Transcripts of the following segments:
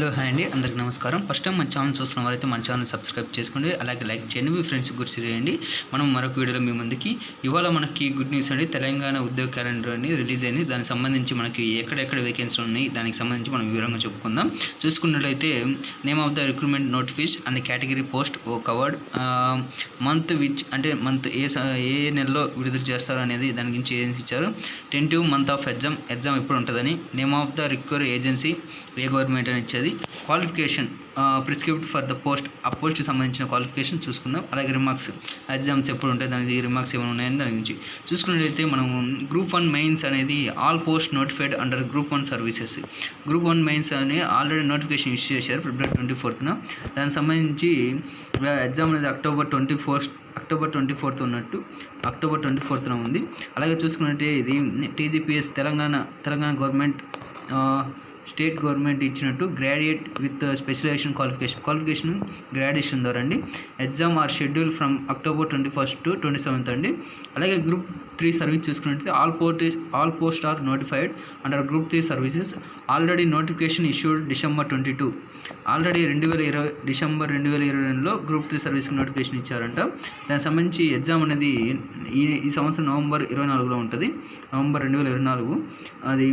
Hello hi అండి అందరికి నమస్కారం. ఫస్ట్ టైం మన ఛానల్ చూస్తున్న వారైతే మన ఛానల్ సబ్స్క్రైబ్ చేసుకోండి అలాగే లైక్ చేయండి మీ ఫ్రెండ్స్ గుర్తు చేయండి. మనం మరొక వీడియోలో మీ ముందుకి ఇవాళ మనకి గుడ్ న్యూస్ అండి తెలంగాణ ఉద్యోగ క్యాలెండర్ అని రిలీజ్ అయింది. దానికి సంబంధించి మనకి ఎక్కడెక్కడ వేకెన్సీలు ఉన్నాయి దానికి సంబంధించి మనం వివరంగా చెప్పుకుందాం. చూసుకున్నట్లయితే name of the recruitment notifies and category post of covered month which అంటే మంత్ ఏ ఏ నెలలో విడుదల చేస్తారు అనేది దాని గురించి ఏజెన్సీ ఇచ్చారు? Ten month of exam exam ఎప్పుడు ఉంటుందని name of the require agency A government అని ఇచ్చేది? Qualification prescript for the post ఆ పోస్ట్కి సంబంధించిన క్వాలిఫికేషన్ చూసుకుందాం. అలాగే రిమార్క్స్ ఎగ్జామ్స్ ఎప్పుడు ఉంటాయి దానికి రిమార్క్స్ ఏమైనా ఉన్నాయని దాని గురించి చూసుకున్నట్లయితే మనం గ్రూప్ వన్ మెయిన్స్ అనేది all post notified under group one services group one mains అని ఆల్రెడీ నోటిఫికేషన్ ఇష్యూ చేశారు ఫిబ్రవరి ట్వంటీ ఫోర్త్న దానికి సంబంధించి ఎగ్జామ్ అనేది October twenty fourth October twenty fourth ఉన్నట్టు అక్టోబర్ ట్వంటీ ఫోర్త్న ఉంది. అలాగే చూసుకున్నట్టే ఇది TGPS Telangana Telangana government state government ఇచ్చినట్టు graduate with specialization qualification. Qualification graduation ద్వారా అండి exam are schedule from October twenty first to twenty seventh అండి. అలాగే గ్రూప్ త్రీ సర్వీస్ చూసుకున్నట్లయితే all post all post are notified under group three services. Already notification issued December twenty two. Already రెండు వేల ఇరవై December రెండు వేల ఇరవై రెండులో గ్రూప్ త్రీ సర్వీస్కి నోటిఫికేషన్ ఇచ్చారంట. దానికి సంబంధించి ఎగ్జామ్ అనేది ఈ ఈ సంవత్సరం నవంబర్ ఇరవై నాలుగులో ఉంటుంది. నవంబర్ రెండు వేల ఇరవై నాలుగు. అది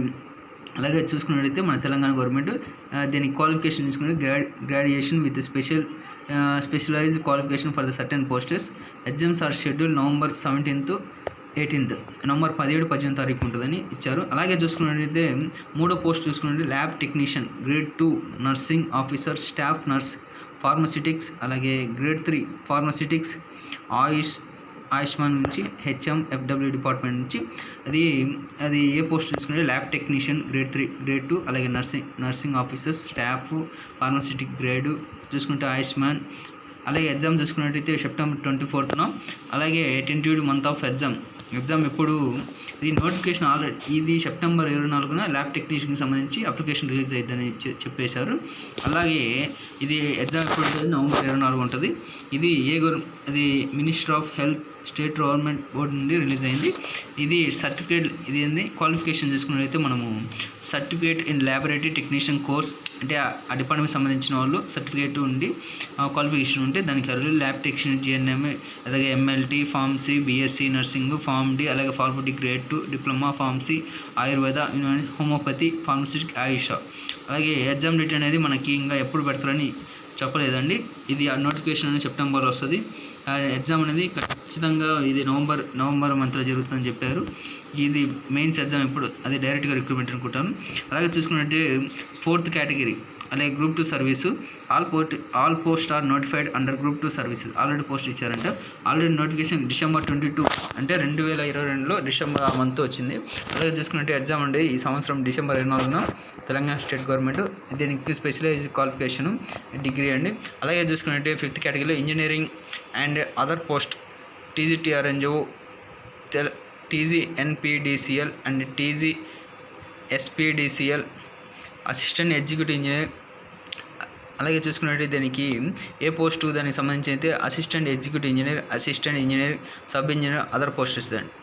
అలాగే చూసుకున్నట్లయితే మన తెలంగాణ గవర్నమెంట్ దీనికి దీని క్వాలిఫికేషన్ తీసుకుని grad graduation with special specialized qualification for the certain posts exams are schedule November seventeenth eighteenth November పదిహేడు పద్దెనిమిది తారీఖు ఉంటుందని ఇచ్చారు. అలాగే చూసుకున్నట్లయితే మూడో పోస్ట్ చూసుకున్నట్లయితే lab technician grade two nursing officer staff nurse pharmaceutics అలాగే grade three pharmaceutics AYUSH Ayushman నుంచి హెచ్ఎం ఎఫ్డబ్ల్యూ డిపార్ట్మెంట్ నుంచి. అది అది ఏ పోస్ట్ తీసుకుంటే lab technician grade three grade two అలాగే nursing nursing officers staff pharmaceutic grade చూసుకుంటే ఆయుష్మాన్. అలాగే ఎగ్జామ్ చూసుకున్నట్టయితే సెప్టెంబర్ ట్వంటీ ఫోర్త్న. అలాగే tentative month of exam. Exam ఎప్పుడు ఇది నోటిఫికేషన్ ఆల్రెడీ ఇది సెప్టెంబర్ ఇరవై నాలుగున ల్యాబ్ టెక్నీషియన్కి సంబంధించి అప్లికేషన్ రిలీజ్ అయ్యిందని చెప్పేశారు. అలాగే ఇది ఎగ్జామ్ ఎప్పుడు ఉంటుంది? నవంబర్ ఇరవై నాలుగు ఉంటుంది. ఇది ఏ గవర్ ఇది minister of health state government board నుండి రిలీజ్ అయింది. ఇది సర్టిఫికేట్ ఇది ఏంది? క్వాలిఫికేషన్ చూసుకున్నట్లయితే మనము certificate in laboratory technician course అంటే ఆ- డిపార్ట్మెంట్ సంబంధించిన వాళ్ళు సర్టిఫికేట్ ఉండి క్వాలిఫికేషన్ ఉంటే దానికి అర్హులు ల్యాబ్ టెక్నీషియన్ జిఎన్ఎం అలాగే MLT pharmacy BSc nursing pharm D అలాగే pharmacy grade two diploma pharmacy Ayurveda homeopathy pharmaceutic AYUSH. అలాగే ఎగ్జామ్ డేట్ అనేది మనకి ఇంకా ఎప్పుడు పెడతారని చెప్పలేదండి. ఇది ఆ నోటిఫికేషన్ అనేది సెప్టెంబర్లో వస్తుంది. ఆ ఎగ్జామ్ అనేది ఖచ్చితంగా ఇది నవంబర్ నవంబర్ మంత్లో జరుగుతుందని చెప్పారు. ఇది మెయిన్స్ ఎగ్జామ్ ఇప్పుడు అది డైరెక్ట్గా రిక్రూట్మెంట్ అనుకుంటాను. అలాగే చూసుకున్నట్టే ఫోర్త్ కేటగిరీ అలాగే group two service. All post all post are notified under group two services. Already post ఇచ్చారంట. Already notification December twenty two అంటే రెండు వేల ఇరవై రెండులో డిసెంబర్ ఆ మంత్ వచ్చింది. అలాగే చూసుకున్నట్టే ఎగ్జామ్ అండి ఈ సంవత్సరం డిసెంబర్ ఇరవై నాలుగున తెలంగాణ స్టేట్ గవర్నమెంట్ దీనికి స్పెషలైజ్ క్వాలిఫికేషన్ డిగ్రీ అండి. అలాగే చూసుకున్నట్టే ఫిఫ్త్ కేటగిరీలో engineering and other post TGTRNGO తెల TGNPDCL and TG SPDCL assistant executive engineer. అలాగే చూసుకున్నట్లయితే దీనికి ఏ పోస్టు దానికి సంబంధించి అయితే assistant executive engineer assistant engineer sub engineer other posts అండి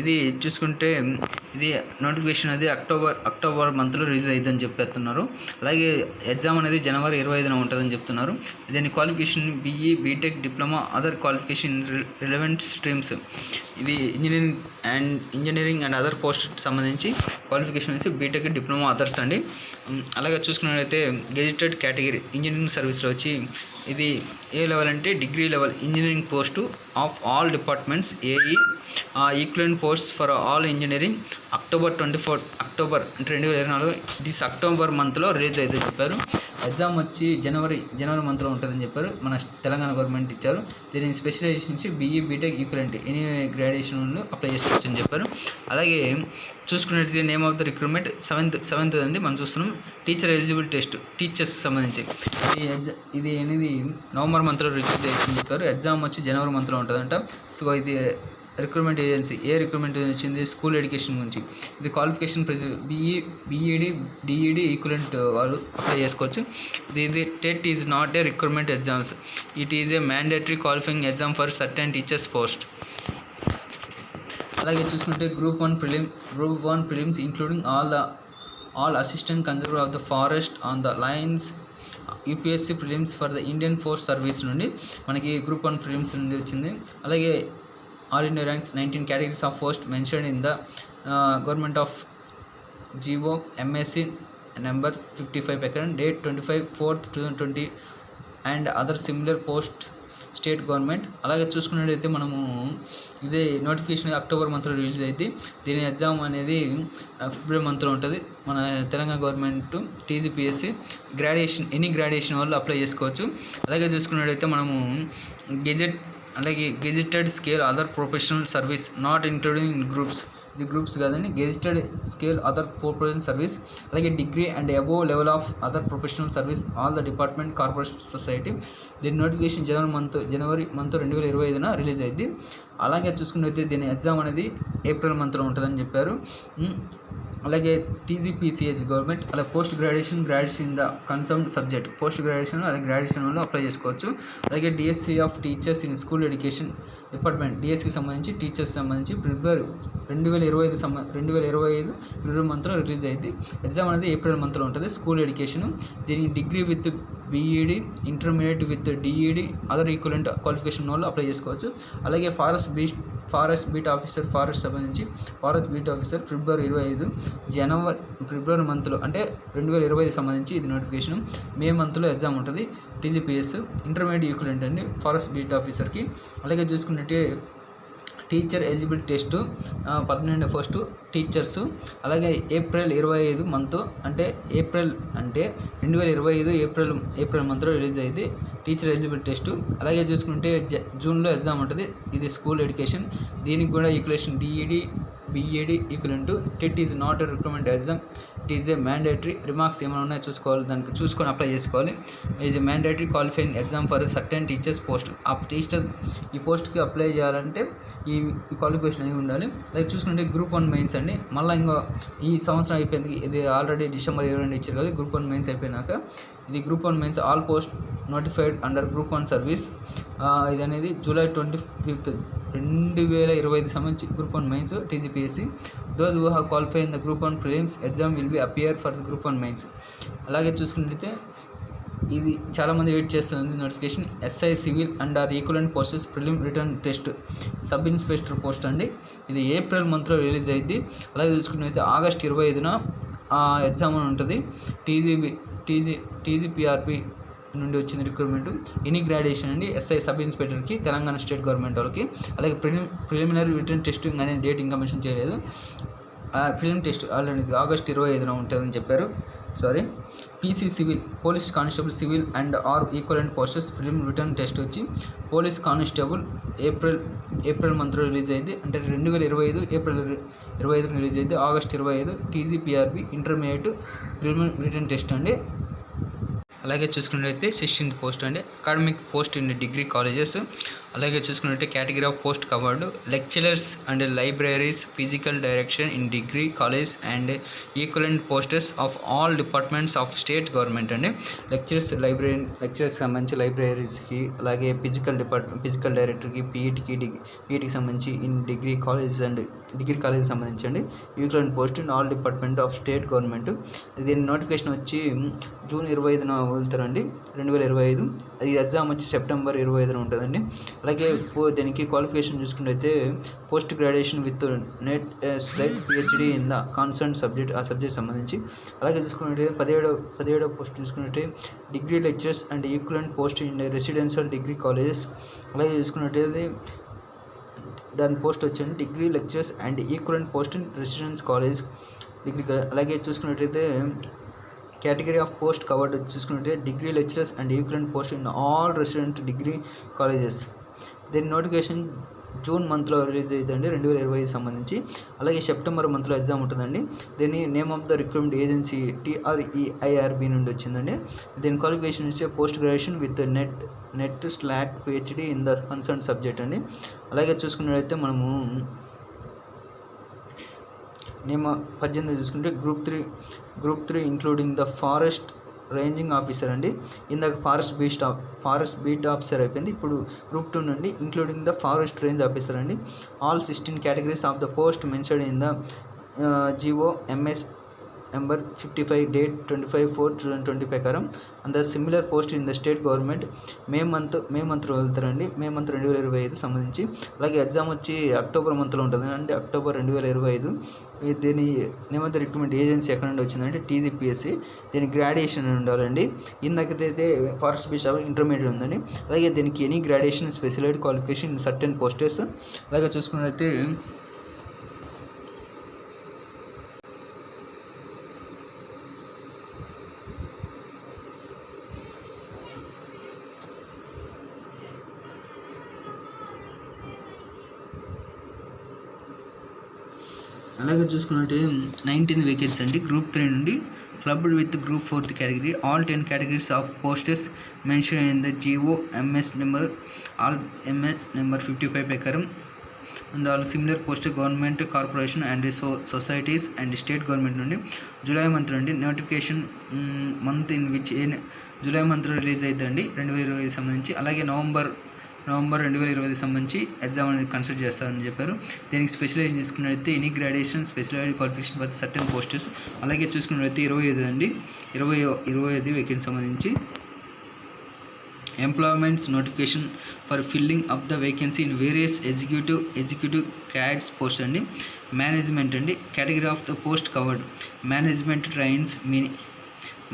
ఇది చూసుకుంటే ఇది నోటిఫికేషన్ అనేది అక్టోబర్ అక్టోబర్ మంత్లో రిలీజ్ అయ్యిందని చెప్పేస్తున్నారు. అలాగే ఎగ్జామ్ అనేది జనవరి ఇరవై ఐదున ఉంటుందని చెప్తున్నారు. దీని qualification BE BTech diploma other qualification relevant streams ఇది engineering and engineering and other post సంబంధించి క్వాలిఫికేషన్ వచ్చి బీటెక్ డిప్లొమా అదర్స్ అండి. అలాగే చూసుకున్నట్లయితే గెజిటెడ్ కేటగిరీ ఇంజనీరింగ్ సర్వీస్లో వచ్చి ఇది ఏ లెవెల్ అంటే degree level engineering post of all departments AE. Equivalent post for all engineering October twenty four October అంటే రెండు వేల ఇరవై నాలుగు దిస్ అక్టోబర్ మంత్లో రిలీజ్ అయితే చెప్పారు. ఎగ్జామ్ వచ్చి జనవరి జనవరి మంత్లో ఉంటుందని చెప్పారు. మన తెలంగాణ గవర్నమెంట్ ఇచ్చారు. దీని స్పెషలైజేషన్ నుంచి BE BTech equivalent any graduation apply చేసుకోవచ్చు అని చెప్పారు. అలాగే చూసుకున్నట్లయితే name of the recruitment seventh seventh అండి. మనం చూస్తున్నాం. టీచర్ ఎలిజిబుల్ టెస్ట్ టీచర్స్ సంబంధించి. ఇది ఎగ్జామ్ ఇది అనేది నవంబర్ మంత్లో రిలీజ్ చేసింది చెప్పారు. ఎగ్జామ్ వచ్చి జనవరి మంత్లో ఉంటుందంట. సో ఇది రిక్రూట్మెంట్ ఏజెన్సీ. ఏ రిక్రూట్మెంట్ వచ్చింది స్కూల్ ఎడ్యుకేషన్ గురించి. ఇది క్వాలిఫికేషన్ ప్రెసి బీఈ బీఈడి డిఈడి ఈక్వలెంట్ వాళ్ళు అప్లై చేసుకోవచ్చు. ఇది ఇది TET is not a recruitment exams. It is a mandatory qualifying exam for certain teachers post. అలాగే చూసుకుంటే group one prelim group one prelims including all the all assistant conservator of the forest on the lines UPSC prelims for the Indian force service నుండి మనకి group one prelims నుండి వచ్చింది. అలాగే all India ranks nineteen categories of post mention in the government of GO MSc number fifty five ప్రకారం date twenty five fourth two thousand twenty and other similar post state government. అలాగే చూసుకున్నట్టయితే మనము ఇదే notification October మంత్లో release అయితే దీని exam అనేది ఫిబ్రవరి మంత్లో ఉంటుంది. మన Telangana government TGPSC graduation any graduation వాళ్ళు అప్లై చేసుకోవచ్చు. అలాగే చూసుకున్నట్టయితే మనము గెజెట్ అలాగే gazetted scale other professional service not including in groups. ఇది గ్రూప్స్ కాదండి. Gazetted scale other professional service అలాగే degree and above level of other professional service all the department corporation society. దీని notification January month January month రెండు వేల ఇరవై ఐదున release అయింది. అలాగే చూసుకున్నట్లయితే దీని ఎగ్జామ్ అనేది ఏప్రిల్ మంత్లో ఉంటుందని చెప్పారు. అలాగే టీజీపీసీహెచ్ గవర్నమెంట్ అలాగే post graduation graduation in the concern subject post graduation అలాగే గ్రాడ్యుయేషన్ వాళ్ళు అప్లై చేసుకోవచ్చు. అలాగే DSC of teachers in school education department డిఎస్సికి సంబంధించి టీచర్స్ సంబంధించి ఫిబ్రవరి రెండు వేల ఇరవై ఐదు సంబ రెండు వేల ఇరవై ఐదు ఫిబ్రవరి మంత్లో రిలీజ్ అయింది ఎగ్జామ్ అనేది ఏప్రిల్ మంత్లో ఉంటుంది. స్కూల్ ఎడ్యుకేషన్ దీనికి degree with BEd intermediate with DEd other equivalent qualification వాళ్ళు అప్లై చేసుకోవచ్చు. అలాగే forest beast forest beat officer forest సంబంధించి ఫారెస్ట్ బీట్ ఆఫీసర్ ఫిబ్రవరి ఇరవై ఐదు జనవరి ఫిబ్రవరి మంత్లో అంటే రెండు వేల ఇరవై ఐదు సంబంధించి ఇది నోటిఫికేషన్ మే మంత్లో ఎగ్జామ్ ఉంటుంది. టీజీపీఎస్ ఇంటర్మీడియట్ ఈక్వలెంట్ అండి. ఫారెస్ట్ బీట్ ఆఫీసర్కి. అలాగే చూసుకున్నట్టే టీచర్ ఎలిజిబిలిటీ టెస్ట్ పద్దెనిమిది ఫస్ట్ టీచర్స్ అలాగే ఏప్రిల్ ఇరవై ఐదు మంత్ అంటే ఏప్రిల్ అంటే రెండు వేల ఇరవై ఐదు ఏప్రిల్ ఏప్రిల్ మంత్లో రిలీజ్ అయ్యింది టీచర్ ఎలిజిబిలిటీ టెస్ట్. అలాగే చూసుకుంటే జూన్లో ఎగ్జామ్ ఉంటుంది ఇది స్కూల్ ఎడ్యుకేషన్. దీనికి కూడా ఈక్యులేషన్ DEd BEd equivalent TET is not a recruitment exam it is a mandatory remarks ఏమైనా ఉన్నాయో చూసుకోవాలి దానికి చూసుకొని అప్లై చేసుకోవాలి. Is a mandatory qualifying exam for certain teachers post ఆ టీచర్ ఈ పోస్ట్కి అప్లై చేయాలంటే ఈ క్వాలిఫికేషన్ అనేది ఉండాలి. అది చూసుకుంటే గ్రూప్ వన్ మెయిన్స్ అండి. మళ్ళీ ఇంకో ఈ సంవత్సరం అయిపోయింది. ఇది ఆల్రెడీ డిసెంబర్ ఇరవై రెండు ఇచ్చారు కదా గ్రూప్ వన్ మెయిన్స్ అయిపోయినాక ఇది group one means all post notified under group one service. ఇది అనేది జూలై ట్వంటీ ఫిఫ్త్ రెండు వేల ఇరవై ఐదు సంబంధించి group one mains TGPSC. Those who have qualify in the group one prelims exam will be appear for the group one mains అలాగే చూసుకున్నట్లయితే ఇది చాలామంది వెయిట్ చేస్తుంది notification SI civil and are equivalent posts prelim written test sub inspector post అండి. ఇది April మంత్లో release అయింది అలాగే చూసుకున్నట్లయితే ఆగస్ట్ ఇరవై ఐదున ఎగ్జామ్ అని ఉంటుంది. టీజీబీ టీజీ టీజీపీఆర్పి నుండి వచ్చింది రిక్రూట్మెంట్ ఎనీ గ్రాడ్యుయేషన్ అండి ఎస్ఐ సబ్ ఇన్స్పెక్టర్కి తెలంగాణ స్టేట్ గవర్నమెంట్ వాళ్ళకి. అలాగే ప్రిలిమ్ ప్రిలిమినరీ రిటర్న్ టెస్టింగ్ అనే డేట్ ఇంకా మెన్షన్ చేయలేదు. ఫిలిం టెస్ట్ ఆల్రెడీ ఆగస్ట్ ఇరవై ఐదున ఉంటుందని చెప్పారు. Sorry PC civil police constable civil and are equivalent posts prelim written test వచ్చి పోలీస్ కానిస్టేబుల్ ఏప్రిల్ ఏప్రిల్ మంత్లో రిలీజ్ అయింది. అంటే రెండు వేల ఇరవై ఐదు ఏప్రిల్ ఇరవై ఐదు రిలీజ్ అయింది. ఆగస్ట్ ఇరవై ఐదు TGPRB intermediate preliminary written test అండి. అలాగే చూసుకున్నట్లయితే సిక్స్టీన్త్ పోస్ట్ అండి. Academic post in degree colleges. అలాగే చూసుకున్నట్టే category of post covered. Lecturers and libraries physical direction in degree college and equivalent posts of all departments of state government అండి. Lecturers library lecturers సంబంధించి లైబ్రరీస్కి అలాగే physical department physical డైరెక్టర్కి పీఈటీకి degree పీఈటీకి సంబంధించి in degree college and degree college సంబంధించి అండి equivalent post in all department of state government. దీని నోటిఫికేషన్ వచ్చి జూన్ ఇరవై ఐదున వదులుతారండి. రెండు వేల ఇరవై ఐదు. ఈ ఎగ్జామ్ వచ్చి సెప్టెంబర్ ఇరవై ఐదున ఉంటుందండి. అలాగే దీనికి qualification చూసుకున్నైతే post graduation with NET SLET PhD in the concern subject ఆ సబ్జెక్ట్ సంబంధించి. అలాగే చూసుకున్నట్టయితే పదిహేడో పదిహేడో post చూసుకున్నట్టే degree lectures and equivalent post in residential degree colleges. అలాగే చూసుకున్నట్టయితే దాని పోస్ట్ వచ్చండి degree lectures and equivalent post in residence college degree అలాగే చూసుకున్నట్టయితే కేటగిరీ ఆఫ్ పోస్ట్ కవర్డ్ చూసుకుంటే degree lecturers and equivalent post in all resident degree colleges దీని notification June మంత్లో release అవుతుందండి రెండు వేల ఇరవై ఐదు సంబంధించి. అలాగే సెప్టెంబర్ మంత్లో ఎగ్జామ్ ఉంటుందండి. దీని name of the recruitment agency TREIRB నుండి వచ్చిందండి. దీని క్వాలిఫికేషన్ ఇచ్చే post graduation with NET NET SLET PhD in the concern subject అండి. అలాగే చూసుకున్నట్లయితే మనము నియమ పద్దెనిమిది చూసుకుంటే group three group three including the forest ranging officer అండి. ఇందాక forest beast of forest beat officer అయిపోయింది. ఇప్పుడు గ్రూప్ టూ నుండి including the forest range officer అండి. All sixteen categories of the post mention in the GO MS number fifty five date twenty five four two thousand twenty ప్రకారం under similar post in the state government May month May మంత్లో వెళ్తారండి. May month రెండు వేల ఇరవై ఐదు సంబంధించి. అలాగే exam వచ్చి అక్టోబర్ మంత్లో ఉంటుంది. అండి అక్టోబర్ రెండు వేల ఇరవై ఐదు దీని నియమిత రిక్రూట్మెంట్ ఏజెన్సీ ఎక్కడ నుండి వచ్చిందంటే టీజీపీఎస్సీ దీని గ్రాడ్యుయేషన్ ఉండాలండి. ఇందాకైతే ఫారెస్ట్ బీచ్ ఇంటర్మీడియట్ ఉందండి. అలాగే దీనికి any graduation specialised qualification certain posts అలాగే చూసుకున్నట్లయితే అలాగే చూసుకున్నట్టే నైన్టీన్ వేకెన్సీ అండి. గ్రూప్ త్రీ నుండి clubbed with group fourth category all ten categories of posters mention in the GO MS number all MS number fifty five ప్రకారం. And all similar post government corporation and so societies and state government నుండి July month నుండి notification month in which a July month release అవుతుందండి రెండు వేల ఇరవై సంబంధించి. అలాగే November November రెండు వేల ఇరవై సంబంధించి ఎగ్జామ్ అనేది కన్సిడర్ చేస్తారని చెప్పారు. దీనికి స్పెషలైజ్ తీసుకున్నట్లయితే any graduation specialised qualification but certain posters. అలాగే చూసుకున్నట్లయితే ఇరవై ఐదు అండి. ఇరవై ఇరవై ఐదు వేకెన్సీ సంబంధించి employments notification for filling up the vacancy in various executive executive cadres post అండి. మేనేజ్మెంట్ అండి. Category of the post covered. Management trainees mini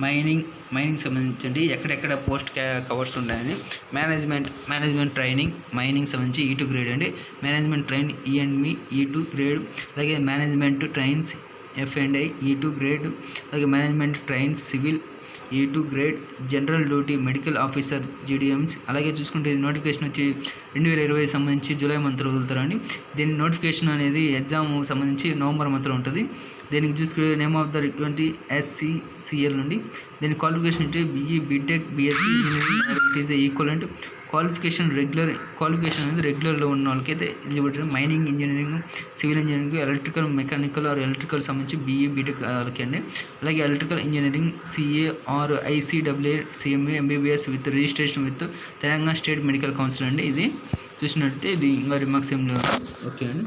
mining mining సంబంధించండి. ఎక్కడెక్కడ పోస్ట్ కవర్స్ ఉన్నాయని మేనేజ్మెంట్ మేనేజ్మెంట్ ట్రైనింగ్ మైనింగ్ సంబంధించి E two grade అండి. Management trainee E and M E two grade అలాగే management trainees F and I E two grade అలాగే management trainees civil E two grade general duty medical officer GDMS అలాగే చూసుకుంటే ఇది notification వచ్చి రెండు వేల ఇరవై సంబంధించి జూలై మంత్లో వదులుతారండి దీని నోటిఫికేషన్ అనేది ఎగ్జామ్ సంబంధించి నవంబర్ మంత్లో ఉంటుంది. దీనికి చూసుకునే name of the twenty SCCL నుండి. దీని క్వాలిఫికేషన్ అంటే BE BTech BSc engineering it is equal and qualification regular qualification అనేది రెగ్యులర్లో ఉన్న వాళ్ళకైతే eligibility mining engineering civil engineering electrical mechanical or electrical సంబంధించి బీఈ బీటెక్ వాళ్ళకి అండి. అలాగే electrical engineering CA or ICWA CMA MBBS with registration with Telangana state medical council అండి ఇది. చూసినట్టయితే ఇది ఇంకా రిమార్క్స్ ఏం లేవు. ఓకే అండి.